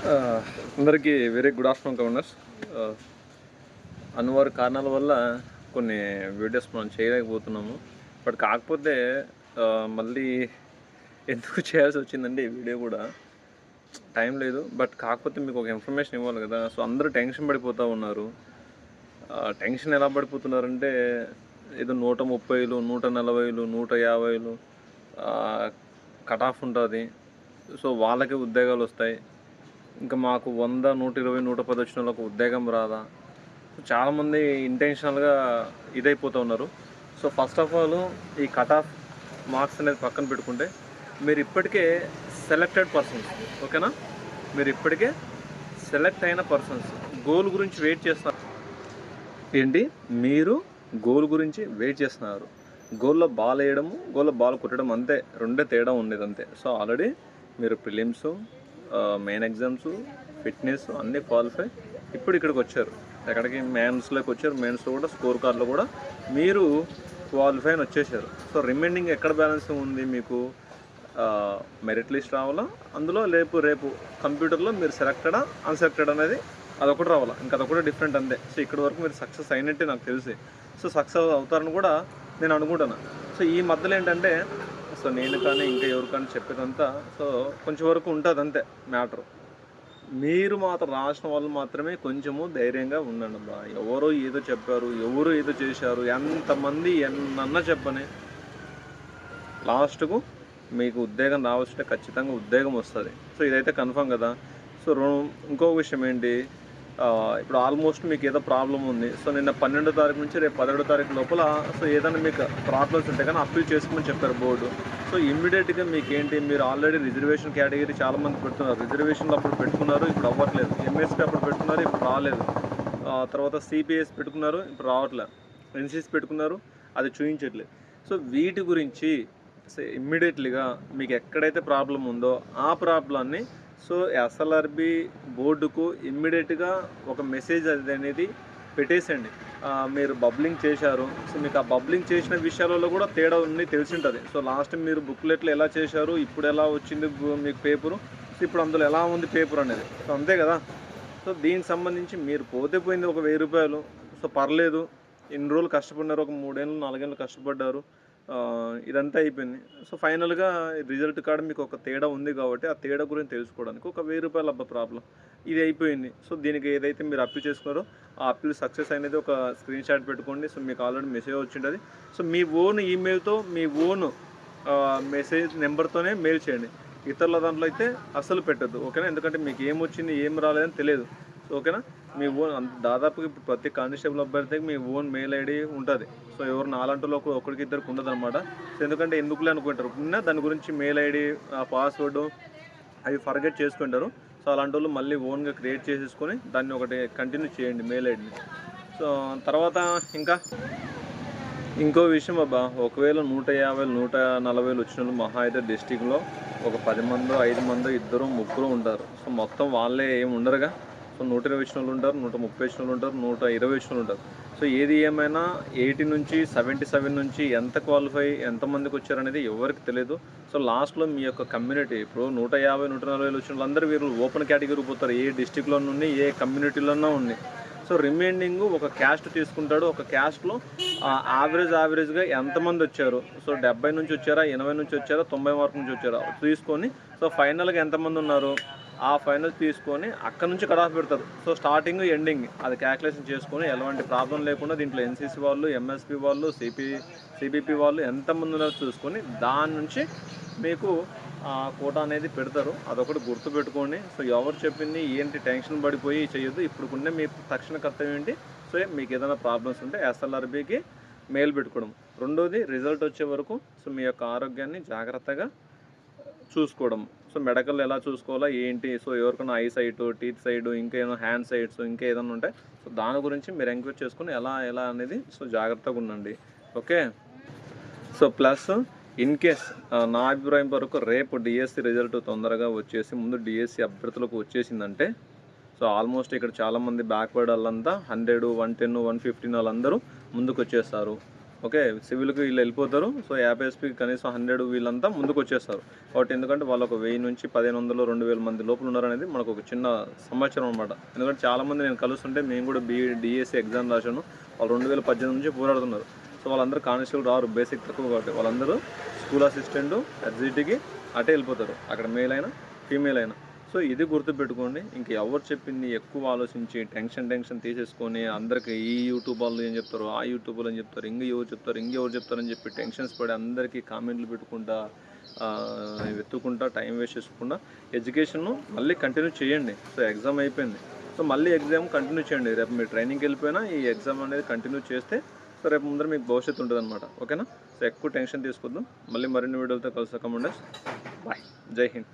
అందరికీ very good afternoon governors అనివారి కారణాల వల్ల కొన్ని వీడియోస్ మనం చేయలేకపోతున్నాము. బట్ కాకపోతే మళ్ళీ ఎందుకు చేయాల్సి వచ్చిందండి ఈ వీడియో కూడా టైం లేదు. బట్ కాకపోతే మీకు ఒక ఇన్ఫర్మేషన్ ఇవ్వాలి కదా. సో అందరూ టెన్షన్ పడిపోతూ ఉన్నారు. టెన్షన్ ఎలా పడిపోతున్నారంటే ఏదో నూట ముప్పైలు నూట నలభైలు నూట యాభైలు కట్ ఆఫ్ ఉంటుంది. సో వాళ్ళకి ఉద్యోగాలు వస్తాయి. ఇంకా మాకు వంద నూట ఇరవై నూట పది వచ్చిన వాళ్ళకు ఉద్యోగం రాదా? చాలామంది ఇంటెన్షనల్గా ఇదైపోతూ ఉన్నారు. సో ఫస్ట్ ఆఫ్ ఆల్ ఈ కట్ ఆఫ్ మార్క్స్ అనేది పక్కన పెట్టుకుంటే మీరు ఇప్పటికే సెలెక్టెడ్ పర్సన్స్ ఓకేనా మీరు ఇప్పటికే సెలెక్ట్ అయిన పర్సన్స్ గోల్ గురించి వెయిట్ చేస్తున్నారు. ఏంటి? మీరు గోల్ గురించి వెయిట్ చేస్తున్నారు. గోల్లో బాల్ వేయడము గోల్లో బాల్ కొట్టడం అంతే రెండే తేడా ఉండేది అంతే. సో ఆల్రెడీ మీరు ప్రిలిమ్స్ మెయిన్ ఎగ్జామ్స్ ఫిట్నెస్ అన్నీ క్వాలిఫై ఇప్పుడు ఇక్కడికి వచ్చారు. ఎక్కడికి? మెయిన్స్లోకి వచ్చారు. మెయిన్స్లో కూడా స్కోర్ కార్డులో కూడా మీరు క్వాలిఫై అని వచ్చేసారు. సో రిమైండింగ్ ఎక్కడ బ్యాలెన్స్ ఉంది మీకు? మెరిట్ లిస్ట్ రావాలా? అందులో రేపు రేపు కంప్యూటర్లో మీరు సెలెక్టెడా అన్సెలెక్టెడ్ అనేది అదొకటి రావాలా? ఇంకా అదొకటి డిఫరెంట్ అందే సో ఇక్కడి వరకు మీరు సక్సెస్ అయినట్టే నాకు తెలిసి. సో సక్సెస్ అవుతారని కూడా నేను అనుకుంటాను సో ఈ మధ్యలో ఏంటంటే సో నేను కానీ ఇంకా ఎవరు కానీ చెప్పేదంతా సో కొంచెం వరకు ఉంటుంది అంతే మ్యాటర్. మీరు మాత్రం రాసిన వాళ్ళు మాత్రమే కొంచెము ధైర్యంగా ఉండండి అబ్బా. ఎవరో ఏదో చెప్పారు ఎవరు ఏదో చేశారు ఎంతమంది ఎన్నన్నా చెప్పని. లాస్ట్కు మీకు ఉద్యోగం రావాల్సింటే ఖచ్చితంగా ఉద్యోగం వస్తుంది. సో ఇదైతే కన్ఫామ్ కదా. సో ఇంకో విషయం ఏంటి? ఇప్పుడు ఆల్మోస్ట్ మీకు ఏదో ప్రాబ్లం ఉంది. సో నిన్న పన్నెండో తారీఖు నుంచి రేపు పదిహేడో తారీఖు లోపల సో ఏదైనా మీకు ప్రాబ్లమ్స్ ఉంటాయి కానీ అప్పీల్ చేసుకోమని చెప్పారు బోర్డు సో ఇమ్మీడియట్గా మీకు ఏంటి మీరు ఆల్రెడీ రిజర్వేషన్ కేటగిరీ చాలా మంది పెడుతున్నారు. రిజర్వేషన్లు అప్పుడు పెట్టుకున్నారు ఇప్పుడు అవ్వట్లేదు. ఎంఎస్పీ అప్పుడు పెట్టుకున్నారు ఇప్పుడు రాలేదు. తర్వాత సిపిఎస్ పెట్టుకున్నారు ఇప్పుడు రావట్లేదు ఎన్సీసీ పెట్టుకున్నారు అది చూపించట్లేదు సో వీటి గురించి సో ఇమ్మీడియట్లీగా మీకు ఎక్కడైతే ప్రాబ్లం ఉందో ఆ ప్రాబ్లాన్ని సో ఎస్ఎల్ఆర్బి బోర్డుకు ఇమ్మీడియట్గా ఒక మెసేజ్ అది అనేది పెట్టేసండి మీరు బబ్లింగ్ చేశారు. సో మీకు ఆ బబ్లింగ్ చేసిన విషయాలలో కూడా తేడా ఉంది తెలిసి ఉంటుంది సో లాస్ట్ మీరు బుక్లెట్లు ఎలా చేశారు ఇప్పుడు ఎలా వచ్చింది మీకు పేపరు? సో ఇప్పుడు అందులో ఎలా ఉంది పేపర్ అనేది. సో అంతే కదా? సో దీనికి సంబంధించి మీరు పోతే పోయింది ఒక వెయ్యి రూపాయలు. సో పర్లేదు. ఇన్ని రోజులు కష్టపడినారు ఒక మూడేళ్ళు నాలుగేళ్ళు కష్టపడ్డారు. ఇదంతా అయిపోయింది. సో ఫైనల్గా రిజల్ట్ కార్డు మీకు ఒక తేడా ఉంది కాబట్టి ఆ తేడా గురించి తెలుసుకోవడానికి ఒక వెయ్యి రూపాయల అబ్బా ప్రాబ్లం. ఇది అయిపోయింది. సో దీనికి ఏదైతే మీరు అప్లై చేసుకున్నారో ఆ అప్లై సక్సెస్ అనేది ఒక స్క్రీన్ షాట్ పెట్టుకోండి. సో మీకు ఆల్రెడీ మెసేజ్ వచ్చింటుంది సో మీ ఓన్ ఈమెయిల్తో మీ ఓన్ మెసేజ్ నెంబర్తోనే మెయిల్ చేయండి. ఇతరుల దాంట్లో అయితే అసలు పెట్టద్దు. ఓకేనా? ఎందుకంటే మీకు ఏం వచ్చింది ఏం రాలేదని తెలియదు. సో ఓకేనా? మీ ఓన్ అంత దాదాపుగా ఇప్పుడు ప్రతి కానిస్టేబుల్ అభ్యర్థికి మీ ఓన్ మెయిల్ ఐడి ఉంటుంది. సో ఎవరు నాలంటలో ఒక ఒకరికి ఇద్దరికి ఉండదు అనమాట సో ఎందుకంటే ఎందుకులే అనుకుంటారు. ఉన్న దాని గురించి మెయిల్ ఐడి పాస్వర్డ్ అవి ఫర్గెట్ చేసుకుంటారు. సో అలాంటి వాళ్ళు మళ్ళీ ఓన్గా క్రియేట్ చేసేసుకొని దాన్ని ఒకటి కంటిన్యూ చేయండి మెయిల్ ఐడిని. సో తర్వాత ఇంకా? ఇంకో విషయం అబ్బా. ఒకవేళ నూట యాభై నూట నలభై వచ్చిన వాళ్ళు మహా అయితే డిస్టిక్లో ఒక పది మందో ఐదు మందో ఇద్దరు ముగ్గురు ఉంటారు. సో మొత్తం వాళ్ళే ఏమి ఉండరుగా? సో నూట ఇరవై వచ్చిన వాళ్ళు ఉంటారు నూట ముప్పై వచ్చిన వాళ్ళు ఉంటారు నూట ఇరవై వచ్చిన వాళ్ళు ఉంటారు. సో ఏది ఏమైనా ఎయిటీ నుంచి సెవెంటీ సెవెన్ నుంచి ఎంత క్వాలిఫై ఎంతమందికి వచ్చారనేది ఎవరికి తెలియదు సో లాస్ట్లో మీ యొక్క కమ్యూనిటీ ఇప్పుడు నూట యాభై నూట నలభై వచ్చిన వాళ్ళందరూ వీళ్ళు ఓపెన్ కేటగిరీ పోతారు ఏ డిస్టిక్లో నుండి ఏ కమ్యూనిటీలోనూ ఉంది సో రిమైనింగ్ ఒక క్యాస్ట్ తీసుకుంటాడు ఒక క్యాస్ట్లో యావరేజ్ యావరేజ్గా ఎంతమంది వచ్చారు? సో డెబ్బై నుంచి వచ్చారా ఎనభై నుంచి వచ్చారా తొంభై మార్కు నుంచి వచ్చారా? తీసుకొని సో ఫైనల్గా ఎంతమంది ఉన్నారు? ఆ ఫైనల్ తీసుకొని అక్కడ నుంచి కట్ ఆఫ్ పెడతారు. సో స్టార్టింగ్ ఎండింగ్ అది క్యాల్కులేషన్ చేసుకొని ఎలాంటి ప్రాబ్లం లేకుండా దీంట్లో ఎన్సీసీ వాళ్ళు ఎంఎస్పి వాళ్ళు సిపి సిబిపి వాళ్ళు ఎంతమంది ఉన్నారో చూసుకొని దాని నుంచి మీకు ఆ కోట అనేది పెడతారు. అదొకటి గుర్తుపెట్టుకోండి సో ఎవరు చెప్పింది ఏంటి టెన్షన్ పడిపోయి చేయొద్దు. ఇప్పుడుకునే మీ తక్షణ కర్తవ్యం ఏంటి? సో మీకు ఏదైనా ప్రాబ్లమ్స్ ఉంటే ఎస్ఎల్ఆర్బికి మెయిల్ పెట్టుకోవడం. రెండోది రిజల్ట్ వచ్చే వరకు సో మీ యొక్క ఆరోగ్యాన్ని జాగ్రత్తగా చూసుకోవడం. సో మెడకల్ ఎలా చూసుకోవాలా ఏంటి? సో ఎవరికైనా ఐ సైట్ టీత్ సైడ్ ఇంకా ఏదైనా హ్యాండ్ సైడ్స్ ఇంకా ఏదైనా ఉంటే సో దాని గురించి మీరు ఎంక్వైరీ చేసుకుని ఎలా ఎలా అనేది సో జాగ్రత్తగా ఉండండి. Okay? So plus in case నా అభిప్రాయం వరకు రేపు డిఎస్సి రిజల్ట్ తొందరగా వచ్చేసి ముందు డిఎస్సి అభ్యర్థులకు వచ్చేసిందంటే సో ఆల్మోస్ట్ ఇక్కడ చాలామంది బ్యాక్వర్డ్ వాళ్ళంతా hundred one ten one fifteen వాళ్ళందరూ ముందుకు వచ్చేస్తారు ఓకే సివిల్కి వీళ్ళు వెళ్ళిపోతారు. సో యాభై ఎస్పీకి కనీసం హండ్రెడ్ వీళ్ళంతా ముందుకు వచ్చేస్తారు కాబట్టి ఎందుకంటే వాళ్ళు ఒక వెయ్యి నుంచి పదిహేను వందలు రెండు వేల మంది లోపల ఉన్నారనేది మనకు ఒక చిన్న సమాచారం అనమాట ఎందుకంటే చాలామంది నేను కలుస్తుంటే మేము కూడా బీ డిఎస్సి ఎగ్జామ్ రాశాను. వాళ్ళు రెండు వేల పద్దెనిమిది నుంచి పోరాడుతున్నారు. సో వాళ్ళందరూ కానిస్టేబుల్ రారు బేసిక్ తక్కువ కాబట్టి. వాళ్ళందరూ స్కూల్ అసిస్టెంట్ ఎస్జిటికి అటే వెళ్ళిపోతారు. అక్కడ మేల్ అయినా ఫీమేల్ అయినా సో ఇది గుర్తుపెట్టుకోండి ఇంక ఎవరు చెప్పింది ఎక్కువ ఆలోచించి టెన్షన్ టెన్షన్ తీసేసుకొని అందరికి ఈ యూట్యూబ్ వాళ్ళు ఏం చెప్తారు ఆ యూట్యూబ్ వాళ్ళు ఏం చెప్తారు ఇంక ఎవరు చెప్తారు ఇంక ఎవరు చెప్తారని చెప్పి టెన్షన్స్ పడి అందరికీ కామెంట్లు పెట్టుకుంటా వెతుకుంటా టైం వేస్ట్ చేసుకుంటా ఎడ్యుకేషన్ను మళ్ళీ కంటిన్యూ చేయండి. సో ఎగ్జామ్ అయిపోయింది. సో మళ్ళీ ఎగ్జామ్ కంటిన్యూ చేయండి. రేపు మీరు ట్రైనింగ్కి వెళ్ళిపోయినా ఈ ఎగ్జామ్ అనేది కంటిన్యూ చేస్తే సో రేపు ముందర మీకు భవిష్యత్తు ఉంటుంది అనమాట ఓకేనా? సో ఎక్కువ టెన్షన్ తీసుకుందాం మళ్ళీ మరిన్ని వీడియోలతో కలుసుకోమండి బాయ్. జై హింద్.